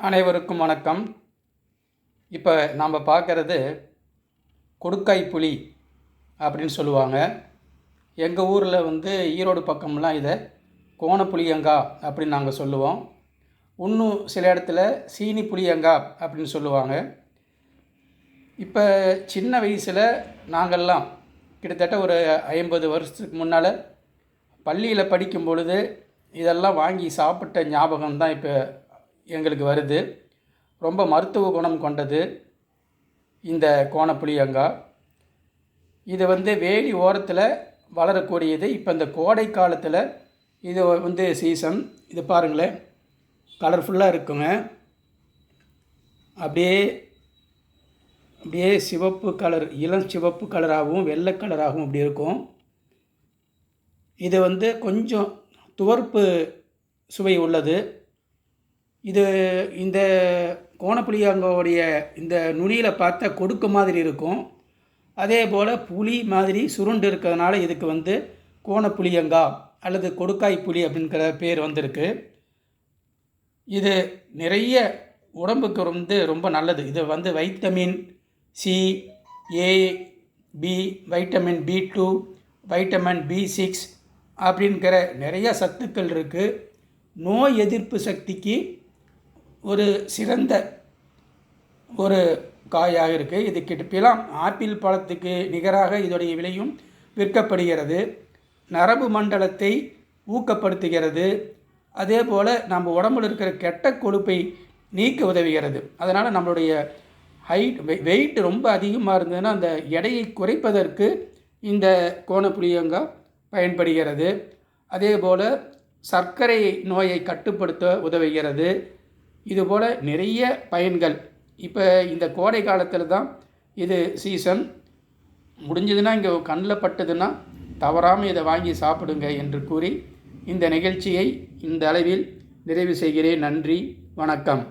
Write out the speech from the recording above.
அனைவருக்கும் வணக்கம். இப்போ நாம் பார்க்குறது கொடுக்காய் புளி அப்படின்னு சொல்லுவாங்க. எங்கள் ஊரில் வந்து ஈரோடு பக்கம்லாம் இதை கோணப்புளியங்கா அப்படின்னு நாங்கள் சொல்லுவோம். இன்னும் சில இடத்துல சீனி புளியங்கா அப்படின்னு சொல்லுவாங்க. இப்போ சின்ன வயசில் நாங்கள்லாம் கிட்டத்தட்ட ஒரு ஐம்பது வருஷத்துக்கு முன்னால் பள்ளியில் படிக்கும் பொழுது இதெல்லாம் வாங்கி சாப்பிட்ட ஞாபகம் தான் இப்போ எங்களுக்கு வருது. ரொம்ப மருத்துவ குணம் கொண்டது இந்த கோணப்புளியங்காய் இது வந்து வேலி ஓரத்தில் வளரக்கூடியது. இப்போ இந்த கோடை காலத்தில் இது வந்து சீசன் இது பாருங்களேன். கலர்ஃபுல்லாக இருக்குங்க. அப்படியே அப்படியே சிவப்பு கலர் இளம் சிவப்பு கலராகவும் வெள்ளை கலராகவும் அப்படி இருக்கும். இது வந்து கொஞ்சம் துவர்ப்பு சுவை உள்ளது. இது இந்த கோணப்புளியங்கோடைய இந்த நுனியில் பார்த்தா கொடுக்கு மாதிரி இருக்கும். அதே போல் புளி மாதிரி சுருண்டு இருக்கிறதுனால இதுக்கு வந்து கோணப்புளியங்கா அல்லது கொடுக்காய் புளி அப்படிங்கிற பேர் வந்திருக்கு. இது நிறைய உடம்புக்கு வந்து ரொம்ப நல்லது. இது வந்து vitamin C A B vitamin B two vitamin B six அப்படிங்கிற நிறைய சத்துக்கள் இருக்குது நோய் எதிர்ப்பு சக்திக்கு ஒரு சிறந்த ஒரு காயாக இருக்குது இது கிட்டப்பிலாம் ஆப்பிள் பழத்துக்கு நிகராக இதோடைய விலையும் விற்கப்படுகிறது. நரம்பு மண்டலத்தை ஊக்கப்படுத்துகிறது. அதே போல் நம்ம உடம்புல இருக்கிற கெட்ட கொழுப்பை நீக்க உதவுகிறது. அதனால் நம்மளுடைய ஹைட் வெயிட் ரொம்ப அதிகமாக இருந்ததுன்னா அந்த எடையை குறைப்பதற்கு இந்த கோணப்புளியங்காய் பயன்படுகிறது. அதே போல் சர்க்கரை நோயை கட்டுப்படுத்த உதவுகிறது. இதுபோல் நிறைய பயன்கள். இப்போ இந்த கோடை காலத்தில் தான் இது சீசன் முடிஞ்சதுன்னா இங்கே கண்ணில் பட்டதுன்னா தவறாமல் இதை வாங்கி சாப்பிடுங்க என்று கூறி இந்த நிகழ்ச்சியை இந்த அளவில் நிறைவு செய்கிறேன். நன்றி. வணக்கம்.